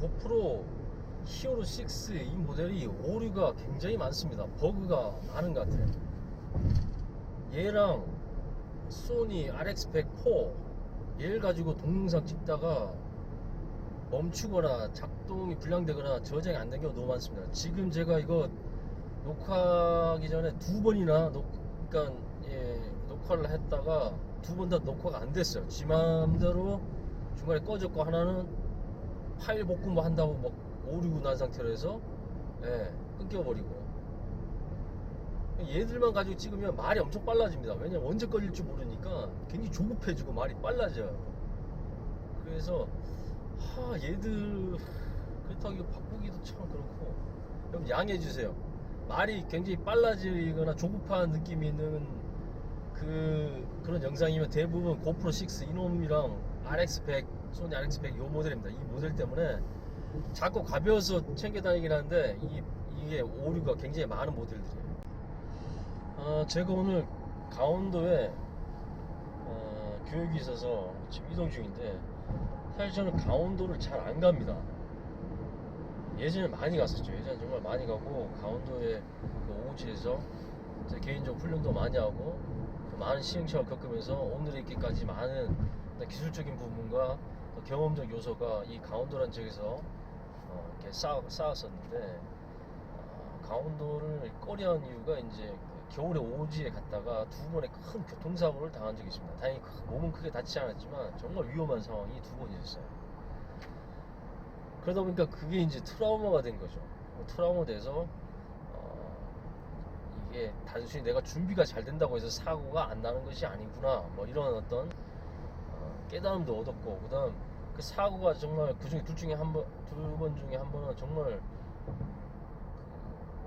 고프로 히어로 6 이 모델이 오류가 굉장히 많습니다. 버그가 많은 것 같아요. 얘랑 소니 RX104 얘를 가지고 동영상 찍다가 멈추거나 작동이 불량되거나 저장이 안 된 경우가 너무 많습니다. 지금 제가 이거 녹화하기 전에 두 번이나 녹, 그러니까 예, 녹화를 했다가 두 번 다 녹화가 안 됐어요. 지 마음대로 중간에 꺼졌고 하나는 파일 복구 뭐 한다고 막 오류고 난 상태로 해서 예, 끊겨버리고 얘들만 가지고 찍으면 말이 엄청 빨라집니다. 왜냐면 언제 꺼질지 모르니까 굉장히 조급해지고 말이 빨라져요. 그래서 하 얘들 그렇다고 이거 바꾸기도 참 그렇고 여러분 양해해 주세요. 말이 굉장히 빨라지거나 조급한 느낌이 있는 그 그런 영상이면 대부분 고프로 6 이놈이랑 RX100 소니 RX100 요 모델입니다. 이 모델 때문에 자꾸 가벼워서 챙겨 다니긴 하는데 이, 이게 오류가 굉장히 많은 모델들이에요. 어, 제가 오늘 강원도에 어, 교육이 있어서 지금 이동 중인데 사실 저는 강원도를 잘 안 갑니다. 예전에 많이 갔었죠. 예전에 정말 많이 가고 강원도의 그 오지에서 제 개인적 훈련도 많이 하고 그 많은 시행착오를 겪으면서 오늘에 있기까지 많은 기술적인 부분과 또 경험적 요소가 이 강원도라는 지역에서 어, 이렇게 쌓, 쌓았었는데 어, 강원도를 꺼려한 이유가 이제 그 겨울에 오지에 갔다가 두 번의 큰 교통사고를 당한 적이 있습니다. 다행히 크- 몸은 크게 다치지 않았지만 정말 위험한 상황이 두번 있었어요. 그러다 보니까 그게 이제 트라우마가 된 거죠. 어, 트라우마 돼서 어, 이게 단순히 내가 준비가 잘 된다고 해서 사고가 안 나는 것이 아니구나. 뭐 이런 어떤 어, 깨달음도 얻었고 그다음 그 사고가 정말 그 중에 둘 중에 한 번, 두 번 중에 한 번은 정말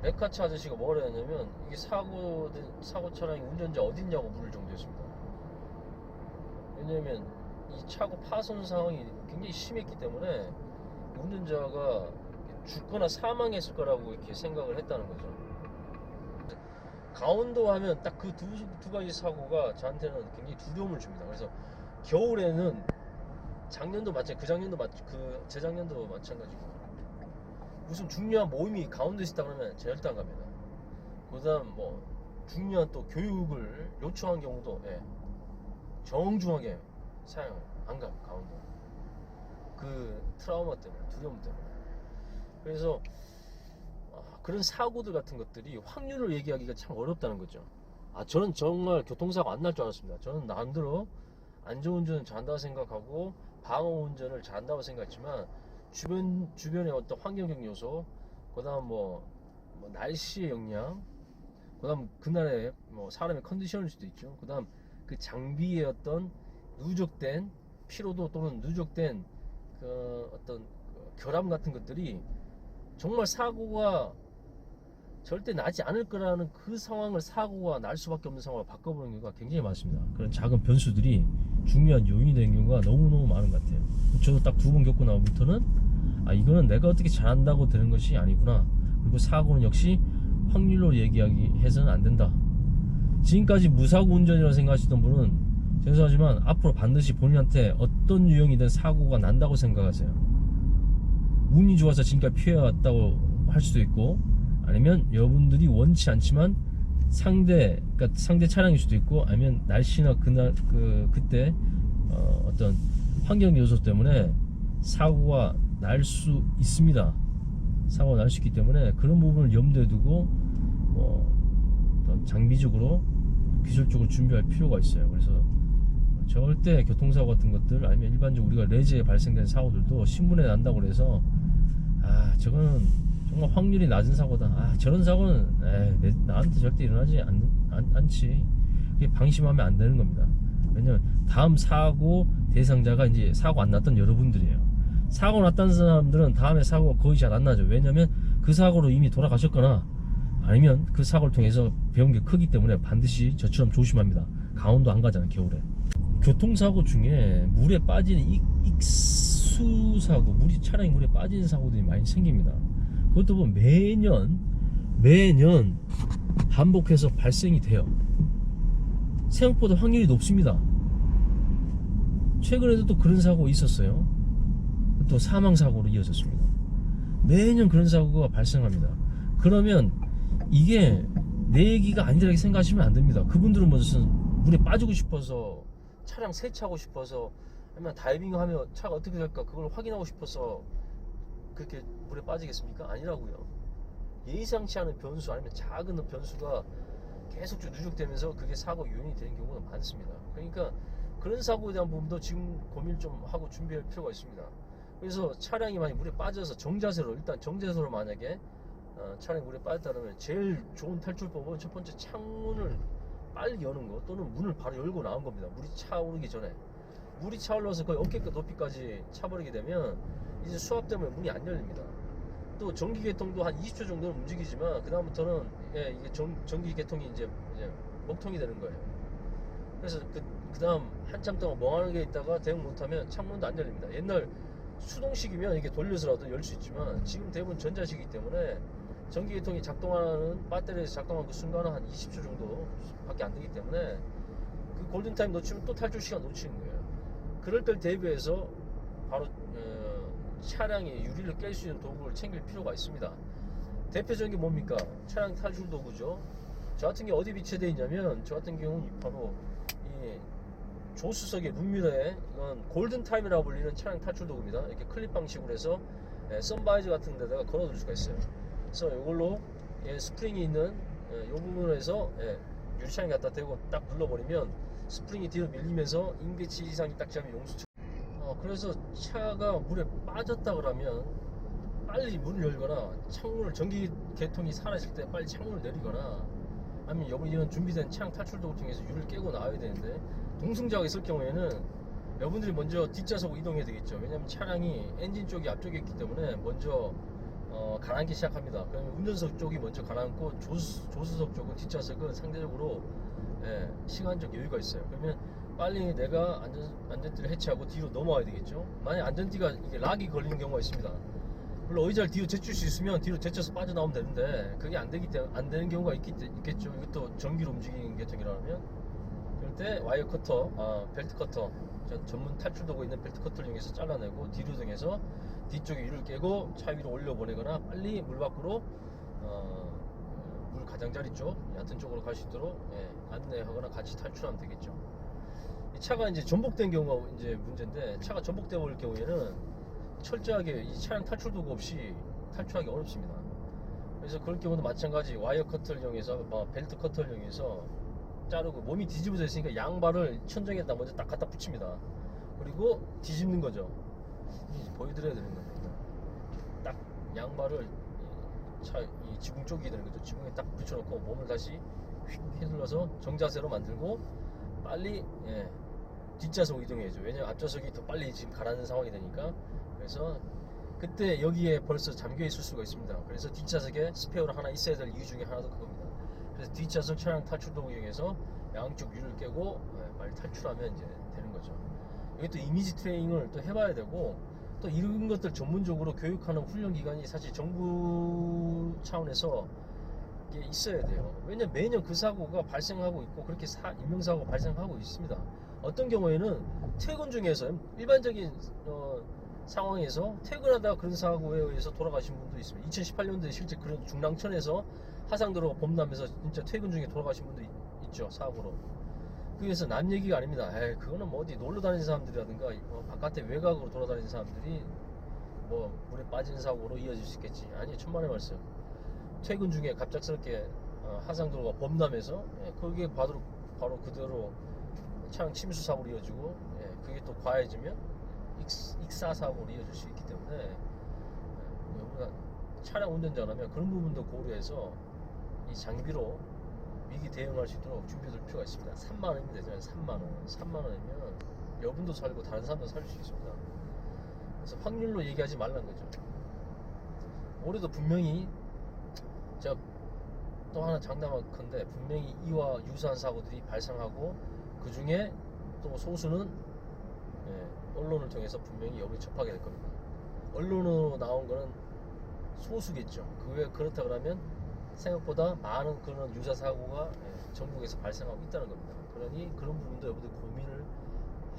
그 레카차 아저씨가 뭐라 했냐면 이게 사고 사고 차량이 운전자 어딨냐고 물을 정도였습니다. 왜냐면 이 차고 파손 상황이 굉장히 심했기 때문에 운전자가 죽거나 사망했을 거라고 이렇게 생각을 했다는 거죠. 강원도 하면 딱 그 두 두 가지 사고가 저한테는 굉장히 두려움을 줍니다. 그래서 겨울에는 작년도 마찬가지, 그 작년도 마그 재작년도 마찬가지고 무슨 중요한 모임이 강원도에 있다 그러면 안 갑니다. 그다음 뭐 중요한 또 교육을 요청한 경우도 예, 정중하게 사용 안 가요 강원도. 그 트라우마 때문에 두려움 때문에 그래서 아, 그런 사고들 같은 것들이 확률을 얘기하기가 참 어렵다는 거죠 아 저는 정말 교통사고 안 날 줄 알았습니다 저는 남들어 안전운전을 잘한다고 생각하고 방어운전을 잘한다고 생각했지만 주변 주변의 어떤 환경적 요소 그다음 뭐, 뭐 날씨의 영향 그다음 그날의 뭐 사람의 컨디션일 수도 있죠. 그다음 그 장비의 어떤 누적된 피로도 또는 누적된 그 어떤 그 결함 같은 것들이 정말 사고가 절대 나지 않을 거라는 그 상황을 사고가 날 수밖에 없는 상황을 바꿔보는 경우가 굉장히 많습니다. 그런 작은 변수들이 중요한 요인이 되는 경우가 너무너무 많은 것 같아요. 저도 딱 두 번 겪고 나부터는 아 이거는 내가 어떻게 잘한다고 되는 것이 아니구나. 그리고 사고는 역시 확률로 얘기하기 해서는 안 된다. 지금까지 무사고 운전이라고 생각하시던 분은 죄송하지만 앞으로 반드시 본인한테 어떤 유형이든 사고가 난다고 생각하세요. 운이 좋아서 지금까지 피해왔다고 할 수도 있고 아니면 여러분들이 원치 않지만 상대 그러니까 상대 차량일 수도 있고 아니면 날씨나 그날 그 그때 어, 어떤 환경 요소 때문에 사고가 날 수 있습니다. 사고가 날 수 있기 때문에 그런 부분을 염두에 두고 뭐 어떤 장비적으로 기술적으로 준비할 필요가 있어요. 그래서 절대 교통사고 같은 것들 아니면 일반적으로 우리가 레저에 발생된 사고들도 신문에 난다고 그래서 아 저거는 정말 확률이 낮은 사고다. 아 저런 사고는 에이, 내- 나한테 절대 일어나지 않, 않, 않지. 그게 방심하면 안 되는 겁니다. 왜냐면 다음 사고 대상자가 이제 사고 안 났던 여러분들이에요. 사고 났던 사람들은 다음에 사고가 거의 잘 안 나죠. 왜냐면 그 사고로 이미 돌아가셨거나 아니면 그 사고를 통해서 배운 게 크기 때문에 반드시 저처럼 조심합니다. 강원도 안 가잖아요, 겨울에. 교통사고 중에 물에 빠지는 익, 익수사고, 물이 차량이 물에 빠지는 사고들이 많이 생깁니다. 그것도 보면 매년, 매년 반복해서 발생이 돼요. 생각보다 확률이 높습니다. 최근에도 또 그런 사고 있었어요. 또 사망 사고로 이어졌습니다. 매년 그런 사고가 발생합니다. 그러면 이게 내 얘기가 아니라고 생각하시면 안 됩니다. 그분들은 무슨 물에 빠지고 싶어서 차량 세차하고 싶어서 다이빙하면 차가 어떻게 될까 그걸 확인하고 싶어서 그렇게 물에 빠지겠습니까? 아니라고요. 예상치 않은 변수 아니면 작은 변수가 계속 좀 누적되면서 그게 사고 요인이 되는 경우가 많습니다. 그러니까 그런 사고에 대한 부분도 지금 고민을 좀 하고 준비할 필요가 있습니다. 그래서 차량이 만약 물에 빠져서 정자세로 일단 정자세로 만약에 어, 차량이 물에 빠졌다 그러면 제일 좋은 탈출법은 첫 번째 창문을 빨리 여는 거 또는 문을 바로 열고 나온 겁니다. 물이 차오르기 전에 물이 차올라서 거의 어깨 높이까지 차버리게 되면 이제 수압 때문에 문이 안 열립니다. 또 전기 개통도 한 20초 정도는 움직이지만 그 다음부터는 예, 이게 전, 전기 개통이 이제, 이제 먹통이 되는 거예요. 그래서 그, 그 다음 한참 동안 멍하게 있다가 대응 못하면 창문도 안 열립니다. 옛날 수동식이면 이게 돌려서라도 열 수 있지만 지금 대부분 전자식이기 때문에 전기 개통이 작동하는 배터리에서 작동하는 그 순간은 한 20초 정도 밖에 안 되기 때문에 그 골든타임 놓치면 또 탈출 시간 놓치는 거예요. 그럴 때를 대비해서 바로 어, 차량의 유리를 깰 수 있는 도구를 챙길 필요가 있습니다. 대표적인 게 뭡니까? 차량 탈출 도구죠. 저 같은 경우 어디 비치되어 있냐면 저 같은 경우는 바로 이 조수석의 룸미러에 이건 골든 타임이라고 불리는 차량 탈출 도구입니다. 이렇게 클립 방식으로 해서 예, 선바이저 같은 데다가 걸어둘 수가 있어요. 그래서 이걸로 예, 스프링이 있는 예, 이 부분을 해서 예, 유리창에 갖다 대고 딱 눌러버리면 스프링이 뒤로 밀리면서 인배치 이상이 딱 잡으면 용수 어, 그래서 차가 물에 빠졌다 그러면 빨리 문을 열거나 창문을 전기 개통이 사라질 때 빨리 창문을 내리거나 아니면 여기 이런 준비된 차량 탈출 도구 통해서 유리를 깨고 나와야 되는데 동승자가 있을 경우에는 여러분들이 먼저 뒷좌석 이동해야 되겠죠. 왜냐면 차량이 엔진 쪽이 앞쪽에 있기 때문에 먼저 어, 가라앉기 시작합니다. 그러면 운전석 쪽이 먼저 가라앉고 조수, 조수석 쪽은 뒷좌석은 상대적으로 예, 시간적 여유가 있어요. 그러면 빨리 내가 안전, 안전띠를 해체하고 뒤로 넘어와야 되겠죠? 만약 안전띠가 이게 락이 걸리는 경우가 있습니다. 물론 의자를 뒤로 제칠 수 있으면 뒤로 제쳐서 빠져나오면 되는데 그게 안 되기 때문에 안 되는 경우가 있기, 때- 있겠죠. 이것도 전기로 움직이는 계통이라면. 그럴 때 와이어 커터, 아, 벨트 커터 전- 전문 탈출 도구 있는 벨트 커터를 이용해서 잘라내고 뒤로 등해서 뒤쪽에 유를 깨고 차 위로 올려 보내거나 빨리 물 밖으로 어, 물 가장자리 쪽 얕은 쪽으로 갈 수 있도록 예, 안내하거나 같이 탈출하면 되겠죠. 이 차가 이제 전복된 경우가 이제 문제인데 차가 전복되어 버릴 경우에는 철저하게 이 차량 탈출 도구 없이 탈출하기 어렵습니다. 그래서 그럴 경우도 마찬가지 와이어 커터를 이용해서 뭐 벨트 커터를 이용해서 자르고 몸이 뒤집어져 있으니까 양발을 천정에다 먼저 딱 갖다 붙입니다. 그리고 뒤집는 거죠. 이 보여드려야 되는 겁니다. 딱 양발을 차 이 지붕 쪽이 되는 거죠. 지붕에 딱 붙여놓고 몸을 다시 휙 휘둘러서 정자세로 만들고 빨리 예, 뒷좌석 이동해야죠. 왜냐면 앞좌석이 더 빨리 지금 가라앉는 상황이 되니까 그래서 그때 여기에 벌써 잠겨 있을 수가 있습니다. 그래서 뒷좌석에 스페어가 하나 있어야 될 이유 중에 하나도 그겁니다. 그래서 뒷좌석 차량 탈출 도구 이용해서 양쪽 유를 깨고 예, 빨리 탈출하면 이제 되는 거죠. 이게 또 이미지 트레이닝을 또 해봐야 되고 또 이런 것들 전문적으로 교육하는 훈련 기관이 사실 정부 차원에서 있어야 돼요. 왜냐면 매년 그 사고가 발생하고 있고 그렇게 사, 인명사고가 발생하고 있습니다. 어떤 경우에는 퇴근 중에서 일반적인 어, 상황에서 퇴근하다가 그런 사고에 의해서 돌아가신 분도 있습니다. 2018년도에 실제 그런 중랑천에서 하상도로가 범람해서 진짜 퇴근 중에 돌아가신 분도 있, 있죠 사고로. 그래서 남 얘기가 아닙니다. 에이, 그거는 뭐 어디 놀러 다니는 사람들이라든가 뭐 바깥에 외곽으로 돌아다니는 사람들이 뭐 물에 빠진 사고로 이어질 수 있겠지. 아니 천만의 말씀. 퇴근 중에 갑작스럽게 어, 하상도로가 범람해서 예, 그게 바로 바로 그대로 차량 침수 사고로 이어지고 예, 그게 또 과해지면 익, 익사 사고로 이어질 수 있기 때문에 예, 우리가 차량 운전자라면 그런 부분도 고려해서 이 장비로 위기 대응할 수 있도록 준비될 필요가 있습니다. 3만 원이면 되잖아요. 3만 원. 3만 원이면 여분도 살고 다른 사람도 살 수 있습니다. 그래서 확률로 얘기하지 말라는 거죠. 올해도 분명히 제가 또 하나 장담할 건데 분명히 이와 유사한 사고들이 발생하고 그 중에 또 소수는 예, 언론을 통해서 분명히 여기 접하게 될 겁니다. 언론으로 나온 거는 소수겠죠. 그게 그렇다 그러면 생각보다 많은 그런 유사 사고가 예, 전국에서 발생하고 있다는 겁니다. 그러니 그런 부분도 여러분들 고민을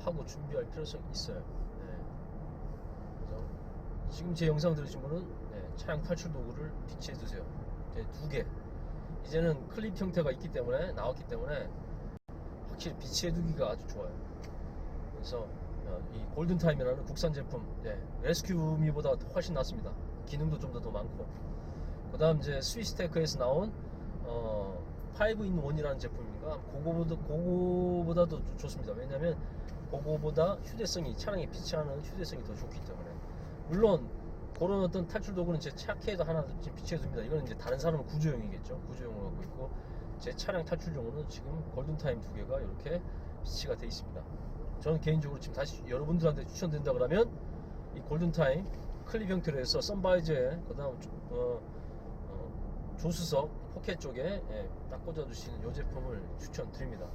하고 준비할 필요성이 있어요. 예. 그래서 지금 제 영상 들으신 분은 네, 차량 탈출 도구를 비치해 두세요. 네, 두 개. 이제는 클립 형태가 있기 때문에 나왔기 때문에 확실히 비치해 두기가 아주 좋아요. 그래서 어, 이 골든 타임이라는 국산 제품, 네, 레스큐미보다 훨씬 낫습니다. 기능도 좀 더 더 많고. 그 다음 이제 스위스테크에서 나온 어, 5인 1이라는 제품인가 그거보다 그거보다도 좋- 좋습니다. 왜냐하면 그거보다 휴대성이 차량에 비치하는 휴대성이 더 좋기 때문에 물론 그런 어떤 탈출 도구는 제 차키에도 하나 지금 비치해 둡니다. 이거는 이제 다른 사람은 구조용이겠죠. 구조용으로 갖고 있고 제 차량 탈출용으로는 지금 골든 타임 두 개가 이렇게 비치가 돼 있습니다. 저는 개인적으로 지금 다시 여러분들한테 추천드린다 그러면 이 골든 타임 클립 형태로 해서 선바이저에 그 다음 어, 어, 조수석 포켓 쪽에 예, 딱 꽂아주시는 이 제품을 추천드립니다.